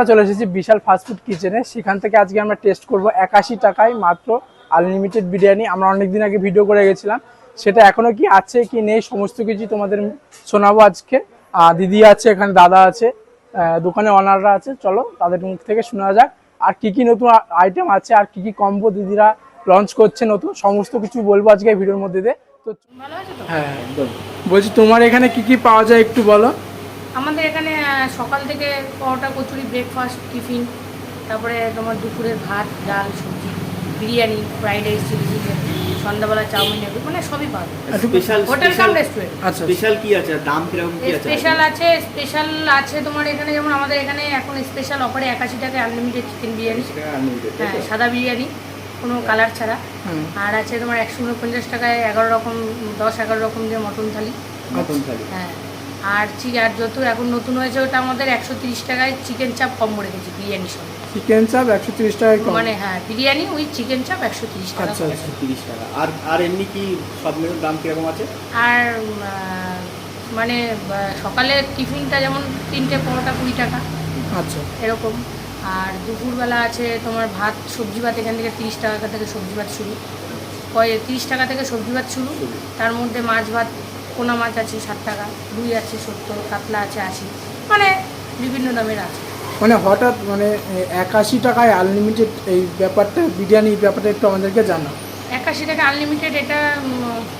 আমরা চলে এসেছি বিশাল ফাস্টফুড কিচেনে সেখান থেকে আজকে আমরা টেস্ট করব একাশি টাকায় মাত্র আনলিমিটেড বিরিয়ানি। আমরা অনেকদিন আগে ভিডিও করে গেছিলাম। সেটা এখনও কি আছে কি নেই সমস্ত কিছু তোমাদের শোনাবো আজকে। দিদি আছে এখানে দাদা আছে দোকানে অনাররা আছে। চলো তাদের মুখ থেকে শোনা যাক। আর কি কি নতুন আইটেম আছে আর কি কি কম্বো দিদিরা লঞ্চ করছে নতুন সমস্ত কিছু বলব আজকে ভিডিওর মধ্যে দিয়ে। তো হ্যাঁ বলছি তোমার এখানে কি কি পাওয়া যায় একটু বলো। আমাদের এখানে সকাল থেকে পরোটা কচুরি ব্রেকফাস্ট টিফিন তারপরে তোমার দুপুরের ভাত ডাল সবজি biryani fried rice chilli chicken সন্ধ্যাবেলা চাউমিন এগুলো মানে সবই পাওয়া স্পেশাল হোটেল কাম রেস্টুরেন্ট আচ্ছা। স্পেশাল কি আছে? দাম কীরকম কি আছে? স্পেশাল আছে স্পেশাল আছে তোমার এখানে যেমন আমাদের এখানে এখন স্পেশাল অফারে একাশি টাকায় আনলিমিটেড চিকেন বিরিয়ানি। হ্যাঁ সাদা বিরিয়ানি কোনো কালার ছাড়া। আর আছে তোমার একশো উনপঞ্চাশ টাকায় এগারো রকম দশ এগারো রকম যে মটন থালি। মটন থালি। হ্যাঁ। আর আর যত এখন নতুন হয়েছে ওটা আমাদের একশো তিরিশ টাকায় চিকেন চাপ কম করে রেখেছি বিরিয়ানির সঙ্গে চিকেন চাপ একশো তিরিশ টাকায় মানে হ্যাঁ বিরিয়ানি ওই চিকেন চাপ একশো তিরিশ টাকা আচ্ছা। আচ্ছা তিরিশ টাকা। আর আর এমনি কি সব মেনুর দাম কীরকম আছে? আর মানে সকালে টিফিনটা যেমন তিনটে পরোটা কুড়ি টাকা। আচ্ছা। এরকম। আর দুপুরবেলা আছে তোমার ভাত সবজি ভাত এখান থেকে তিরিশ টাকা থেকে সবজি ভাত শুরু। কয় তিরিশ টাকা থেকে সবজি ভাত শুরু। তার মধ্যে মাছ ভাত পোনা মাছ আছে ষাট টাকা রুই আছে সত্তর কাতলা আছে আশি মানে বিভিন্ন দামের আছে। মানে হঠাৎ মানে একাশি টাকায় আনলিমিটেড এই ব্যাপারটা বিরিয়ানি ব্যাপারটা একটু আমাদেরকে জানা একাশি টাকা আনলিমিটেড এটা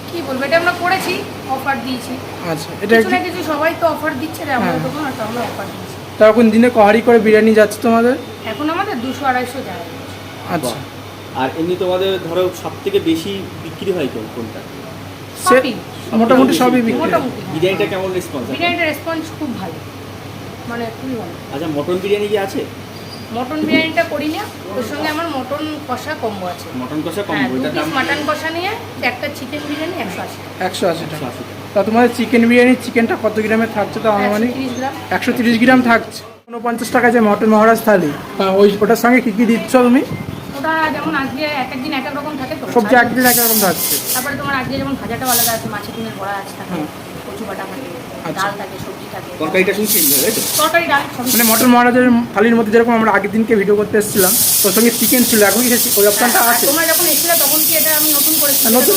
কি বলব এটা আমরা করেছি অফার দিয়েছি। আচ্ছা এটা কিছু না কিছু সবাই তো অফার দিচ্ছে রে আমাদের হ্যাঁ। দোকান তো আমরা অফার দিচ্ছি তখন দিনে কহারি করে বিরিয়ানি যাচ্ছে তোমাদের? এখন আমাদের দুশো আড়াইশো যায় আচ্ছা। আর এমনি তোমাদের ধরো সব থেকে বেশি বিক্রি হয় কোন কোনটা? সে মোটামুটি সবই বিক্রি। মোটামুটি। বিরিয়ানিটা কেমন রেসপন্স বিরিয়ানির রেসপন্স খুব ভালো। মানে খুবই ভালো আচ্ছা মটন বিরিয়ানি কি আছে? মটন বিরিয়ানিটা করি না ওর সঙ্গে আমার মটন কষা কম্বো আছে। মটন কষা কম হ্যাঁ পিস দাম মাটন কষা নিয়ে একটা চিকেন বিরিয়ানি একশো আশি একশো আশি টাকা। তা তোমাদের চিকেন বিরিয়ানি চিকেনটা কত গ্রামের থাকছে তো মানে তিরিশ গ্রাম। একশো তিরিশ গ্রাম থাকছে। উনপঞ্চাশ টাকা যে মটন মহারাজ থালি ওই ওটার সঙ্গে কি কি দিচ্ছ তুমি? ওটা যেমন আজকে এক একদিন এক এক রকম থাকে তো। সবজি একদিন এক রকম থাকছে। তারপরে তোমার আজকে যেমন ভাজাটা আলাদা আছে মাছের ডিমের বড়া আছে থাকে হুম। কচু বাটা থাকে আচ্ছা। ডাল থাকে সবজি থাকে। তরকারিটা শুধু চেঞ্জ হয় তো? তরকারি ডাল মানে মটন মহারাজের থালির মধ্যে যেরকম আমরা আগের দিনকে ভিডিও করতে এসেছিলাম তোর সঙ্গে চিকেন ছিল এখন কি সে- ওই অপশনটা হ্যাঁ, আছে? তোমরা যখন এসেছিলে তখন কি এটা আমি নতুন করেছি? হ্যাঁ, নতুন,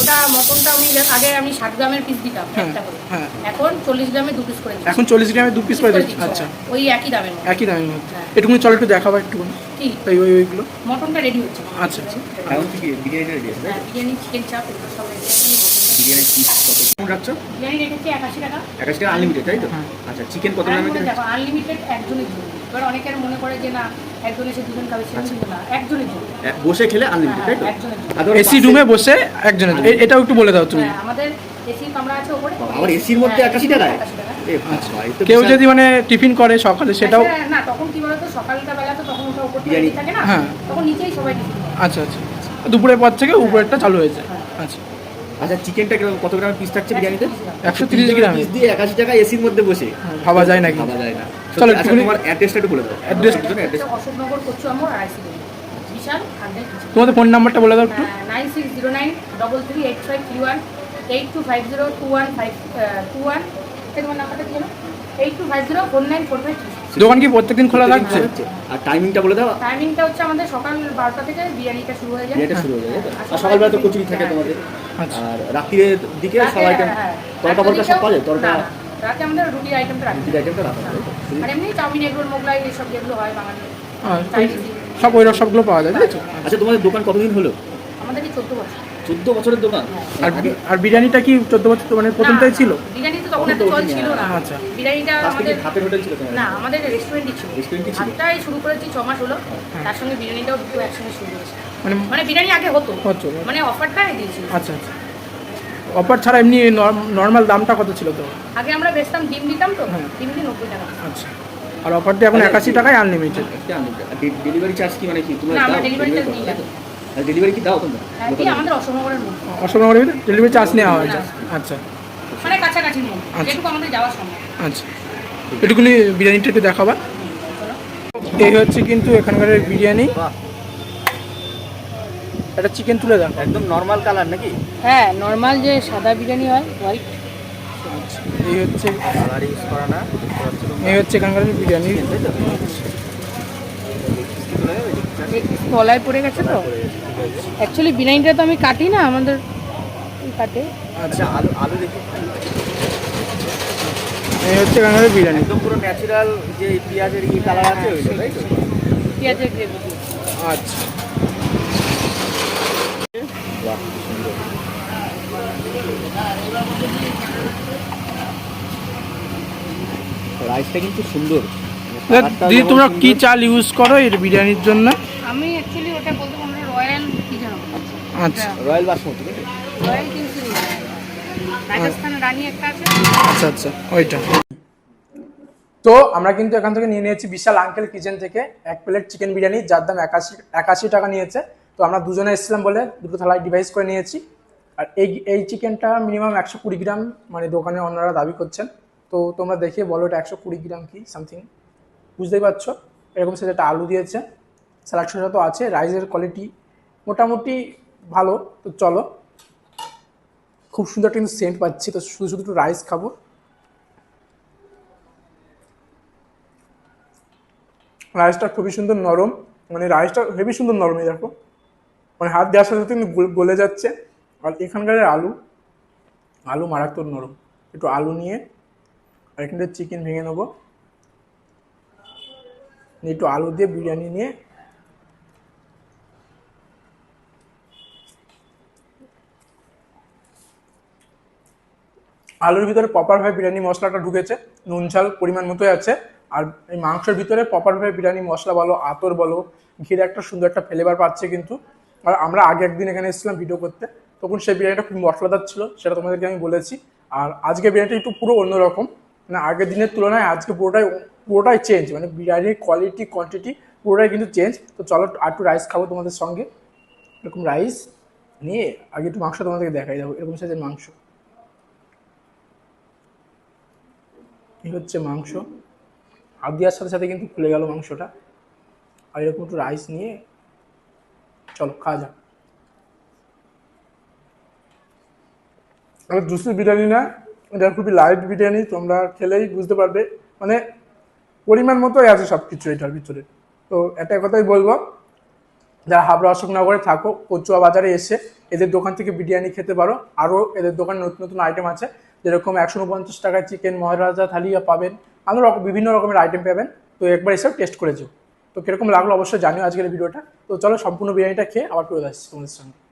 ওটা মটনটা আমি আগে আমি ষাট গ্রামের পিস দিতাম হ্যাঁ, একটা করে। হ্যাঁ। এখন চল্লিশ গ্রামে দু পিস করে এখন চল্লিশ গ্রামে দু পিস করে দিচ্ছি। আচ্ছা। ওই একই দামের একই দামের মধ্যে। হ্যাঁ। এটুকুনি চল একটু দেখাবো একটুকুনি কি? এই ওই ওইগুলো। মটনটা রেডি হচ্ছে। আচ্ছা আচ্ছা। এখন কি বিরিয়ানিটা রেডি আছে বিরিয়ানি চিকেন চাপ এগুলো সব রেডি আছে। বিরিয়ানি পিস কত কেমন রাখছো বিরিয়ানি রেখেছি? একাশি টাকা। একাশি টাকা আনলিমিটেড তাই তো। আচ্ছা চিকেন কত দেখো আনলিমিটেড একজনের জন্য। এবার অনেকের মনে করে যে না দুজন না একজনের জন্য। বসে খেলে আনলিমিটেড তাই তো? হ্যাঁ, একজনের জন্য। আর এসি রুমে বসে একজনের এ- এটাও একটু বলে দাও তুমি। হ্যাঁ, আমাদের এসি কামরা আছে ওপরে। আবার এসির মধ্যে হ্যাঁ, একাশি এসির মধ্যে টাকায়? একাশি টাকা। এ বাবা, এ তো কেউ বিশাল- যদি মানে টিফিন করে সকালে সেটাও আচ্ছা, না তখন কি বলতো সকালটা বেলা তো তখন ওটা উপর বিরিয়ানি। থাকে না? হ্যাঁ। তখন নিচেই সবাই টিফিন করে। আচ্ছা আচ্ছা। দুপুরের পর থেকে উপরেরটা চালু হয়েছে। আচ্ছা। আচ্ছা চিকেনটা কিরকম- কত গ্রাম পিস থাকছে বিরিয়ানিতে? একশো তিরিশ গ্রাম পিস দিয়ে একাশি টাকা এসির মধ্যে বসে। ভাবা যায় নাকি? ভাবা যায় না। চলো, আচ্ছা তোমার অ্যাড্রেসটা একটু বলে দাও। অ্যাড্রেস অশোকনগর আড়াইশি কিলো বিশাল তোমাদের ফোন নাম্বারটা বলে দাও একটু। Nine six zero nine double three eight five three one eight two five zero two one five two one তোমার নাম্বারটা কি জানো eight two five zero four nine four five দোকান কি প্রত্যেকদিন খোলা থাকছে? আর টাইমিংটা বলে দাও। টাইমিংটা হচ্ছে আমাদের সকাল বারোটা থেকে বিরিয়ানিটা শুরু হয়ে যায়। বিরিয়ানিটা শুরু হয়ে যাবে আর আর সকালবেলা তো কচুরি থাকে হ্যাঁ। তোমাদের। আচ্ছা। আর রাত্রির দিকে রাতে, সব হ্যাঁ, তরকা ফরকা সব পাওয়া যায়? তরকা রাতে আমাদের রুটির আইটেমটা রাখি রুটির আইটেমটা রাখা যায়? আর এমনি চাউমিন এগরোল মোগলাই যেগুলো হয় বাঙালি সব ওই সবগুলো পাওয়া যায় তাই তো আচ্ছা তোমাদের দোকান কতদিন হলো? আমাদের এই চোদ্দ বছর। চোদ্দ বছরের দোকান? আর আর বিরিয়ানিটা কি চোদ্দ বছর মানে প্রথমটাই ছিল? বিরিয়ানি তো তখন এত চল ছিল না। আচ্ছা। বিরিয়ানিটা আমাদের ভাতের হোটেল ছিল না আমাদের রেস্টুরেন্টই ছিল। রেস্টুরেন্টই ছিল? শুরু করেছি ছ মাস হলো। তার সঙ্গে বিরিয়ানিটাও দুটো একসঙ্গে শুরু হয়েছে। মানে মানে বিরিয়ানি আগে হতো। হতো। মানে অফারটাই দিয়েছিল। আচ্ছা আচ্ছা। অফার ছাড়া এমনি নর্মাল দামটা কত ছিল তো? আগে আমরা বেচতাম ডিম দিতাম তো। হ্যাঁ। ডিম দিয়ে নব্বই টাকা। আচ্ছা। আর অফার দিয়ে এখন একাশি টাকায় আনলিমিটেড ডেলিভারি চার্জ কি মানে কি? তোমরা charge করো, নিই। ডেলিভারি কি দাও তোমরা? হ্যাঁ, কি আমাদের অশোকনগরের ডেলিভারি চার্জ নেওয়া হয়। আচ্ছা। মানে কাছাকাছি আচ্ছা। যেটুকু আমাদের যাওয়া সম্ভব আচ্ছা। এটুকুনি বিরিয়ানিটা একটু দেখাবা। এই হচ্ছে কিন্তু এখানকার বিরিয়ানি। একটা চিকেন তুলে দাও একদম নর্মাল কালার নাকি? হ্যাঁ নর্মাল যে সাদা বিরিয়ানি হয় হোয়াইট এই হচ্ছে কালার ইউজ করা না। এই হচ্ছে এখানকার বিরিয়ানি। তাই তো? এই গলায় পড়ে গেছে তো? অ্যাকচুয়ালি বিরিয়ানিটা তো আমি কাটি না আমাদের কাটে। আচ্ছা। আলু আলু দেখি। এই হচ্ছে এখানকার বিরিয়ানি। একদম পুরো ন্যাচারাল যে পেঁয়াজের ইয়ে কালার আছে ওইটা তাই তো? পেঁয়াজের গ্রেভি আচ্ছা বাহ সুন্দর রাইসটা কিন্তু সুন্দর। দিদি তোমরা কি চাল ইউজ করো এর বিরিয়ানির জন্য? আমি অ্যাকচুয়ালি ওটা বলতে না রয়্যাল কি জানো আচ্ছা। রয়্যাল বাসমতি তো? রয়্যাল কিংসি রাজস্থানের রানী একটা আছে। আচ্ছা আচ্ছা ওইটা। তো আমরা কিন্তু এখান থেকে নিয়ে নিয়েছি বিশাল আঙ্কেল কিচেন থেকে এক প্লেট চিকেন বিরিয়ানি যার দাম একাশি একাশি টাকা নিয়েছে। তো আমরা দুজনে এসেছিলাম বলে দুটো থালায় ডিভাইস করে নিয়েছি। আর এই এই চিকেনটা মিনিমাম একশো কুড়ি গ্রাম মানে দোকানে অন্যরা দাবি করছেন। তো তোমরা দেখে বলো এটা একশো কুড়ি গ্রাম কি সামথিং বুঝতেই পারছ? এরকম সে একটা আলু দিয়েছে। স্যালাড সোজা তো আছে রাইসের কোয়ালিটি মোটামুটি ভালো। তো চলো। খুব সুন্দর কিন্তু সেন্ট পাচ্ছি। তো শুধু শুধু একটু রাইস খাব। রাইসটা খুবই সুন্দর নরম। মানে রাইসটা হেবি সুন্দর নরম, এই দেখো। মানে হাত দেওয়ার সাথে সাথে গলে যাচ্ছে। আর এখানকার আলু আলু মারাত্মক নরম। একটু আলু নিয়ে আর এখানটা চিকেন ভেঙে নেব। একটু আলু দিয়ে বিরিয়ানি নিয়ে আলুর ভিতরে প্রপারভাবে বিরিয়ানি মশলাটা ঢুকেছে, নুন, ঝাল পরিমাণ মতোই আছে। আর এই মাংসের ভিতরে প্রপারভাবে বিরিয়ানি মশলা বলো, আতর বলো, ঘিরে একটা সুন্দর একটা ফ্লেভার পাচ্ছে কিন্তু। আর আমরা আগে একদিন এখানে এসেছিলাম ভিডিও করতে। তখন সেই বিরিয়ানিটা খুব মশলাদার ছিল, সেটা তোমাদেরকে আমি বলেছি। আর আজকে বিরিয়ানিটা একটু পুরো অন্যরকম। মানে আগের দিনের তুলনায় আজকে পুরোটাই পুরোটাই চেঞ্জ মানে বিরিয়ানির কোয়ালিটি কোয়ান্টিটি পুরোটাই কিন্তু চেঞ্জ তো চলো আর একটু রাইস খাব তোমাদের সঙ্গে। এরকম রাইস নিয়ে আগে একটু মাংস তোমাদেরকে দেখাই যাব এরকম সাইজের মাংস। এই হচ্ছে মাংস। হাত দেওয়ার সাথে সাথে কিন্তু খুলে গেল মাংসটা। আর এরকম একটু রাইস নিয়ে, চলো খাওয়া যাক। আর জুসি বিরিয়ানি না, এটা খুবই লাইট বিরিয়ানি, তোমরা খেলেই বুঝতে পারবে। মানে পরিমাণ মতোই আছে সব কিছু এটার ভিতরে। তো একটা কথাই বলব, যারা হাবড়া অশোকনগরে থাকো, কচুয়া বাজারে এসে এদের দোকান থেকে বিরিয়ানি খেতে পারো। আরও এদের দোকানে নতুন নতুন আইটেম আছে, যেরকম একশো উনপঞ্চাশ টাকায় চিকেন মহারাজা থালিয়া পাবেন। আরও রকম, বিভিন্ন রকমের আইটেম পাবেন। তো একবার এসেও টেস্ট করে যেও। তো কীরকম লাগল অবশ্যই জানিও আজকের ভিডিওটা। তো চলো সম্পূর্ণ বিরিয়ানিটা খেয়ে আবার ফেরত আসছি তোমাদের সঙ্গে।